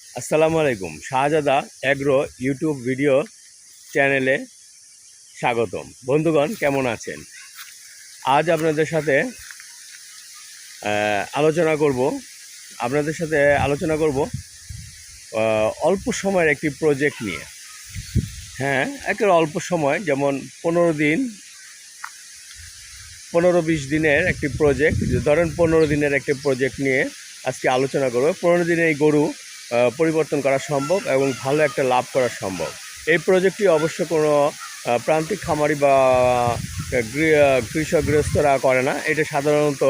আসসালামু আলাইকুম। শাহজাদা agro YouTube video চ্যানেলে স্বাগতম। বন্ধুগণ, কেমন আছেন? আজ আপনাদের সাথে আলোচনা করব। আপনাদের সাথে আলোচনা করব অল্প সময়ের একটি প্রজেক্ট নিয়ে। হ্যাঁ একেবারে অল্প সময়, যেমন পনেরো দিন, পনেরো বিশ দিনের একটি প্রজেক্ট ধরেন পনেরো দিনের একটি প্রজেক্ট নিয়ে আজকে আলোচনা করব। পনেরো দিনে এই গরু পরিবর্তন করা সম্ভব এবং ভালো একটা লাভ করা সম্ভব। এই প্রজেক্টটি অবশ্য কোনো প্রান্তিক খামারি বা কৃষক গৃহস্থরা করে না। এটা সাধারণত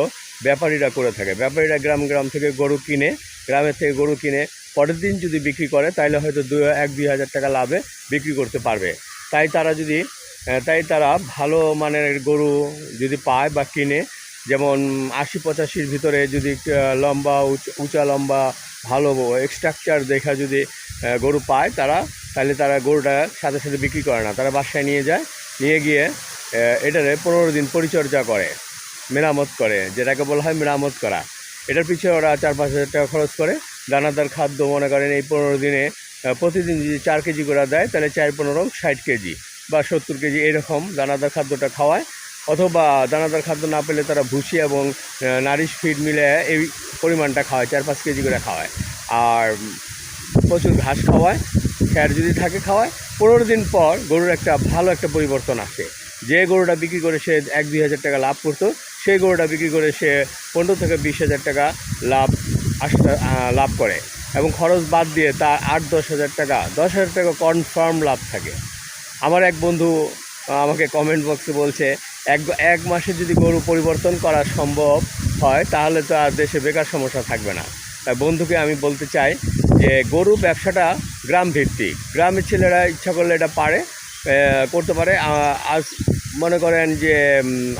ব্যাপারীরা করে থাকে। ব্যাপারীরা গ্রাম গ্রাম থেকে গরু কিনে, গ্রামের থেকে গরু কিনে, পরের দিন যদি বিক্রি করে তাহলে হয়তো দু এক, দুই হাজার টাকা লাভে বিক্রি করতে পারবে। তাই তারা যদি তাই তারা ভালো মানের গরু যদি পায় বা কিনে যেমন আশি পঁচাশির ভিতরে যদি লম্বা, উচ- লম্বা, ভালো স্ট্রাকচার দেখা যদি গরু পায় তারা, তাহলে তারা গরুটা সাথে সাথে বিক্রি করে না। তারা বাসায় নিয়ে যায়, নিয়ে গিয়ে এটারে পনেরো দিন পরিচর্যা করে, মেরামত করে, যেটাকে বলা হয় মেরামত করা। এটার পিছনে ওরা চার পাঁচ হাজার টাকা খরচ করে। দানাদার খাদ্য মনে করেন এই পনেরো দিনে প্রতিদিন যদি চার কেজি করে দেয়, তাহলে চার, পনেরো, ষাট কেজি বা সত্তর কেজি এরকম দানাদার খাদ্যটা খাওয়ায়। অথবা দানাদার খাদ্য না পেলে তারা ভুসি এবং নারিশ ফিড মিলে এই পরিমাণটা খাওয়ায়, চার পাঁচ কেজি করে খাওয়ায়। আর প্রচুর ঘাস খাওয়ায়, খ্যার যদি থাকে খাওয়ায়, পনেরো দিন পর গরুর একটা ভালো একটা পরিবর্তন আসে। যে গরুটা বিক্রি করে সে এক দুই হাজার টাকা লাভ করতো, সেই গরুটা বিক্রি করে সে পনেরো থেকে বিশ হাজার টাকা লাভ আসতে লাভ করে এবং খরচ বাদ দিয়ে তার আট দশ হাজার টাকা, দশ হাজার টাকা কনফার্ম লাভ থাকে। আমার এক বন্ধু আমাকে কমেন্ট বক্সে বলছে এক এক মাসে যদি গরু পরিবর্তন করা সম্ভব হয়, তাহলে তো আর দেশে বেকার সমস্যা থাকবে না। তাই বন্ধুকে আমি বলতে চাই যে, গরু ব্যবসাটা গ্রাম ভিত্তিক গ্রামের ছেলেরা ইচ্ছা করলে এটা পারে করতে পারে। আজ মনে করেন যে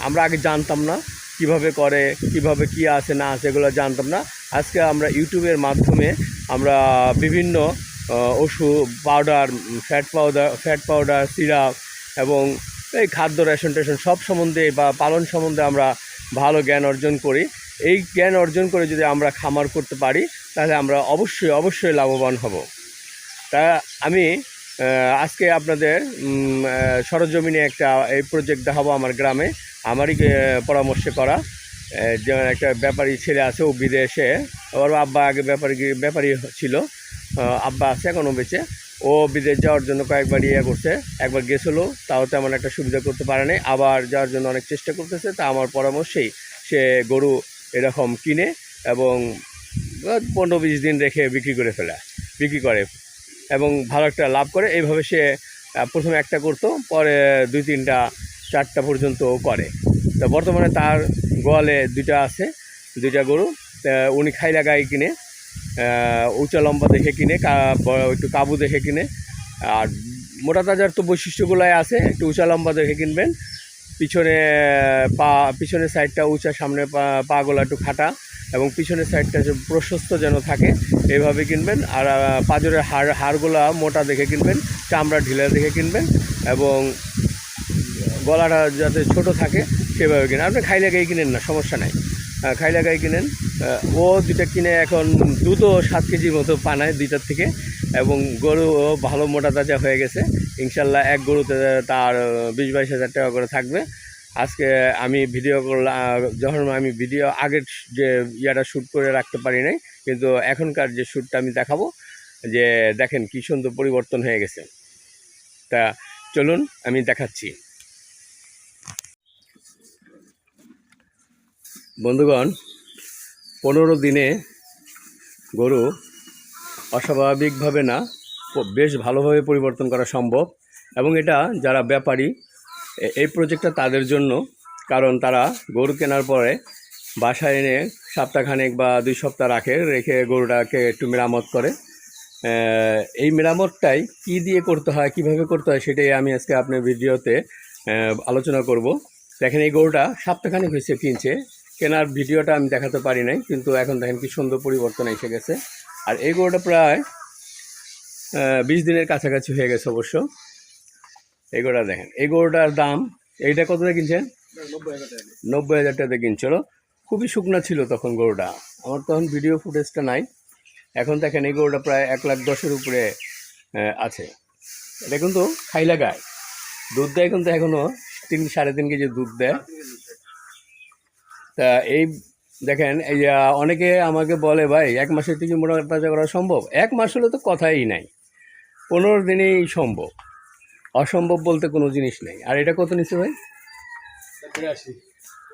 আমরা আগে জানতাম না কীভাবে করে, কীভাবে কি আছে, না আছে, এগুলো জানতাম না। আজকে আমরা ইউটিউবের মাধ্যমে আমরা বিভিন্ন ওষুধ, powder fat powder fat powder syrup এবং এই খাদ্য রেশন টেশন সব সম্বন্ধে বা পালন সম্বন্ধে আমরা ভালো জ্ঞান অর্জন করি। এই জ্ঞান অর্জন করে যদি আমরা খামার করতে পারি, তাহলে আমরা অবশ্যই অবশ্যই লাভবান হব। তা আমি আজকে আপনাদের সরজমিনে একটা, এই প্রজেক্ট দেখাবো আমার গ্রামে। আমারই পরামর্শে করা। যেমন একটা ব্যাপারী ছেলে আছে ও বিদেশে। ওর আব্বা আগে ব্যাপারী ব্যাপারী ছিল। আব্বা আছে এখনও বেঁচে। ও বিদেশ যাওয়ার জন্য কয়েকবার ইয়ে করছে, একবার গেছিল, তাও তেমন একটা সুবিধা করতে পারে নাই, আবার যাওয়ার জন্য অনেক চেষ্টা করতেছে, তা আমার পরামর্শেই সে গরু এরকম কিনে এবং পনেরো বিশ দিন রেখে বিক্রি করে ফেলে, বিক্রি করে এবং ভালো একটা লাভ করে, এইভাবে সে প্রথমে একটা করতো, পরে দুই তিনটা, চারটা পর্যন্ত করে। তো বর্তমানে তার গোয়ালে দুইটা আছে, দুইটা গরু উনি খাইলা গাই কিনে উঁচা লম্বা দেখে কিনে একটু কাবু দেখে কিনে। আর মোটা তাজার তো বৈশিষ্ট্যগুলাই আছে, একটু উঁচা লম্বা দেখে কিনবেন। পিছনে, পা, পিছনের সাইডটা উঁচা, সামনে পা পাগুলো একটু খাটা এবং পিছনের সাইডটা যে প্রশস্ত যেন থাকে এইভাবে কিনবেন। আর পাঁজরের হাড়, হাড়গুলা মোটা দেখে কিনবেন, চামড়া ঢিলা দেখে কিনবেন এবং গলাটা যাতে ছোট থাকে, সেভাবে কিনেন আপনি খাইলে গাই কিনেন না, সমস্যা নাই। খাইলা গাই কিনেন। ও দুটা কিনে এখন দুটো সাত কেজির মতো পানায় দুইটার থেকে, এবং গরু ভালো মোটা তাজা হয়ে গেছে। ইনশাল্লাহ এক গরুতে তার বিশ বাইশ হাজার টাকা করে থাকবে। আজকে আমি ভিডিও করলাম যখন আমি ভিডিও আগের যে ইয়াটা শ্যুট করে রাখতে পারি নাই, কিন্তু এখনকার যে শ্যুটটা আমি দেখাবো, যে দেখেন কী সুন্দর পরিবর্তন হয়ে গেছে। তা চলুন, আমি দেখাচ্ছি। বন্ধুগণ, পনেরো দিনে গরু অস্বাভাবিকভাবে না, বেশ ভালোভাবে পরিবর্তন করা সম্ভব এবং এটা যারা ব্যাপারী এই প্রজেক্টটা তাদের জন্য, কারণ তারা গরু কেনার পরে বাসায় এনে সপ্তাহখানেক বা দুই সপ্তাহ রাখে, রেখে গরুটাকে একটু মেরামত করে। এই মেরামতটাই কী দিয়ে করতে হয়, কীভাবে করতে হয় সেটাই আমি আজকে আপনার ভিডিওতে আলোচনা করব। দেখেন এই গরুটা সপ্তাহখানেক হয়েছে কিনছে কেনার ভিডিওটা আমি দেখাতে পারি নাই, কিন্তু এখন দেখেন কি সুন্দর পরিবর্তন এসে গেছে। আর এই গরুটা প্রায় বিশ দিনের কাছাকাছি হয়ে গেছে অবশ্য। এই গরুটা দেখেন, এই গরুটার দাম, এইটা কত দিয়ে কিনছেন? নব্বই হাজার টাকা দিয়ে কিনছিল। খুবই শুকনা ছিল তখন গরুটা। আমার তখন ভিডিও ফুটেজটা নাই। এখন দেখেন এই গরুটা প্রায় এক লাখ দশের উপরে আছে। এটা কিন্তু খাইলা গায়। দুধ দেয় কিন্তু এখনও তিন, সাড়ে তিন কেজি দুধ দেয়। তা এই দেখেন এই যে অনেকে আমাকে বলে ভাই এক মাসের থেকে মোটা তাজা করা সম্ভব? এক মাস হলে তো কথাই নাই। পনেরো দিনেই সম্ভব। অসম্ভব বলতে কোনো জিনিস নেই। আর এটা কত নিচ্ছে ভাই?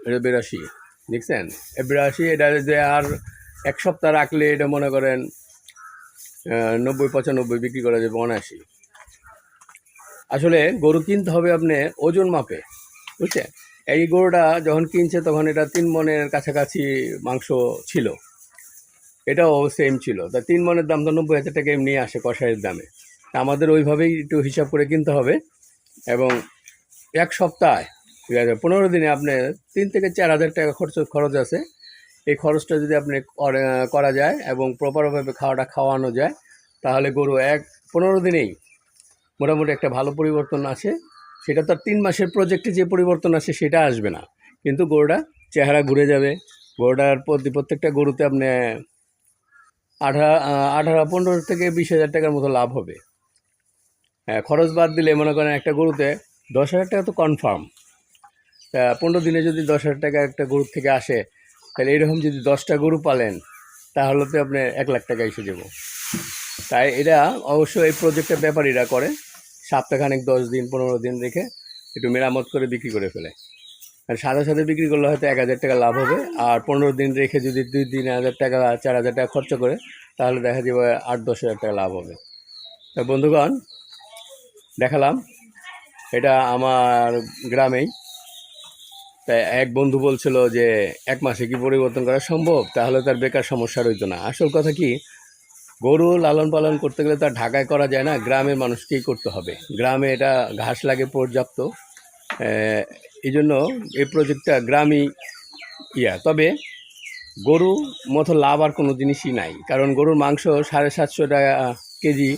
এটা বিরাশি দেখছেন? এ বিরাশি এটা যে আর এক সপ্তাহ রাখলে এটা মনে করেন নব্বই পঁচানব্বই বিক্রি করা যাবে অনাশি আসলে গরু কিনতে হবে আপনি ওজন মাপে বুঝছেন? এই গরুটা যখন কিনছে তখন এটা তিন মনের কাছাকাছি মাংস ছিল। এটাও সেম ছিল। তা তিন মনের দাম তো নব্বই হাজার টাকা এমনি আসে কষাইয়ের দামে। তা আমাদের ওইভাবেই একটু হিসাব করে কিনতে হবে এবং এক সপ্তাহে ঠিক আছে পনেরো দিনে আপনার তিন থেকে চার হাজার টাকা খরচ খরচ আছে। এই খরচটা যদি আপনি করে- যায় এবং প্রপারভাবে খাওয়াটা খাওয়ানো যায়, তাহলে গরু এক, পনেরো দিনেই মোটামুটি একটা ভালো পরিবর্তন আসে। সেটা তার তিন মাসের প্রজেক্টে যে পরিবর্তন আসে সেটা আসবে না। কিন্তু গরুটা চেহারা ঘুরে যাবে। গরুটার প্রতি প্রত্যেকটা গরুতে আপনি আঠারো আঠারো, পনেরো থেকে বিশ হাজার টাকার মতো লাভ হবে। হ্যাঁ খরচ বাদ দিলে মনে করেন একটা গরুতে দশ হাজার টাকা তো কনফার্ম তা পনেরো দিনে যদি দশ হাজার টাকা একটা গরুর থেকে আসে, তাহলে এরকম যদি দশটা গরু পালেন, তাহলে তো আপনি এক লাখ টাকা এসে যাব। তাই এটা অবশ্য এই প্রজেক্টের ব্যাপারীরা করে। সপ্তাহখানেক, দশ দিন, পনেরো দিন রেখে একটু মেরামত করে বিক্রি করে ফেলে। আর সাথে সাথে বিক্রি করলে হয়তো এক হাজার টাকা লাভ হবে। আর পনেরো দিন রেখে যদি দুই, তিন হাজার টাকা চার হাজার টাকা খরচ করে, তাহলে দেখা যাবে আট, দশ হাজার টাকা লাভ হবে। তা বন্ধুগণ, দেখালাম। এটা আমার গ্রামেই। তাই এক বন্ধু বলছিল যে, এক মাসে কি পরিবর্তন করা সম্ভব? তাহলে তার বেকার সমস্যা রইতো না। আসল কথা কি গরু লালন পালন করতে গেলে তার ঢাকায় করা যায় না, গ্রামের মানুষকেই করতে হবে। গ্রামে এটা ঘাস লাগে পর্যাপ্ত। এই জন্য এই প্রজেক্টটা গ্রামই ইয়া। তবে গরু মতো লাভ আর কোনো জিনিসই নাই। কারণ গরুর মাংস সাড়ে সাতশো টাকা কেজি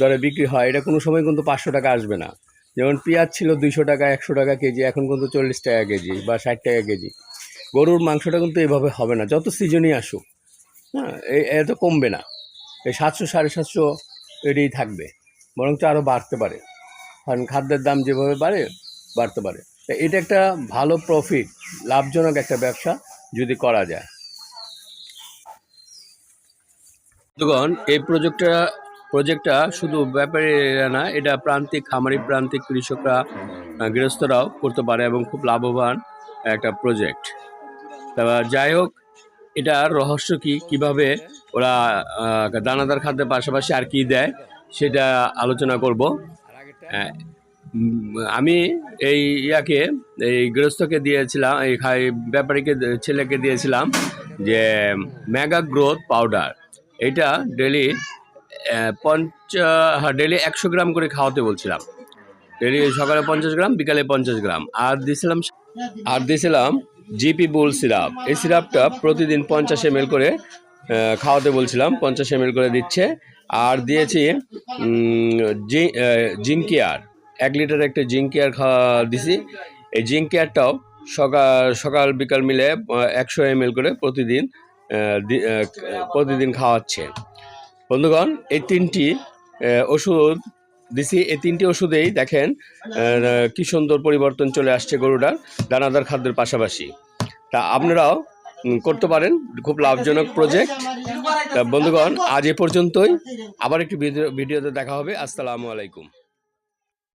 দরে বিক্রি হয়। এটা কোনো সময় কিন্তু পাঁচশো টাকা আসবে না। যেমন পেঁয়াজ ছিল দুইশো টাকা, একশো টাকা কেজি, এখন কিন্তু চল্লিশ টাকা কেজি বা ষাট টাকা কেজি। গরুর মাংসটা কিন্তু এইভাবে হবে না। যত সিজনই আসুক হ্যাঁ এত কমবে না। এই সাতশো, সাড়ে সাতশো এটাই থাকবে, বরঞ্চ আরও বাড়তে পারে। কারণ খাদ্যের দাম যেভাবে বাড়ে, বাড়তে পারে। তা এটা একটা ভালো প্রফিট লাভজনক একটা ব্যবসা যদি করা যায়। বন্ধুগণ, এই প্রজেক্টটা প্রজেক্টটা শুধু ব্যাপারীরা না, এটা প্রান্তিক, খামারি প্রান্তিক কৃষকরা গৃহস্থরাও করতে পারে এবং খুব লাভবান একটা প্রজেক্ট তা যাই হোক এটার রহস্য কি? কীভাবে ওরা দানাদার খাদ্যের পাশাপাশি আর কি দেয় সেটা আলোচনা করব। আমি এই ইয়াকে, এই গৃহস্থকে দিয়েছিলাম, এই খাই- ব্যাপারীকে, ছেলেকে দিয়েছিলাম যে মেগা গ্রোথ পাউডার। এটা ডেলি পঞ্চ হ্যাঁ ডেলি একশো গ্রাম করে খাওয়াতে বলছিলাম। ডেলি সকালে পঞ্চাশ গ্রাম, বিকালে পঞ্চাশ গ্রাম। আর দিয়েছিলাম আর দিয়েছিলাম জিপি বুল সিরাপ। এই সিরাপটা প্রতিদিন পঞ্চাশ এম করে খাওয়াতে বলছিলাম, পঞ্চাশ এম করে দিচ্ছে। আর দিয়েছি জিঙ্কিয়ার এক লিটার একটা জিঙ্কিয়ার খাওয়া দিছি। এই জিঙ্কিয়ারটাও সকাল সকাল, বিকাল মিলে একশো এম করে প্রতিদিন প্রতিদিন খাওয়াচ্ছে। বন্ধুগণ, এই তিনটি ওষুধ দিছি, এই তিনটি ওষুধেই দেখেন কী সুন্দর পরিবর্তন চলে আসছে গরুটার দানাদার খাদ্যের পাশাপাশি। তা আপনারাও করতে পারেন, খুব লাভজনক প্রজেক্ট বন্ধুগণ, আজ এ পর্যন্তই। আবার একটি ভিডিও, ভিডিওতে দেখা হবে। আসসালামু আলাইকুম।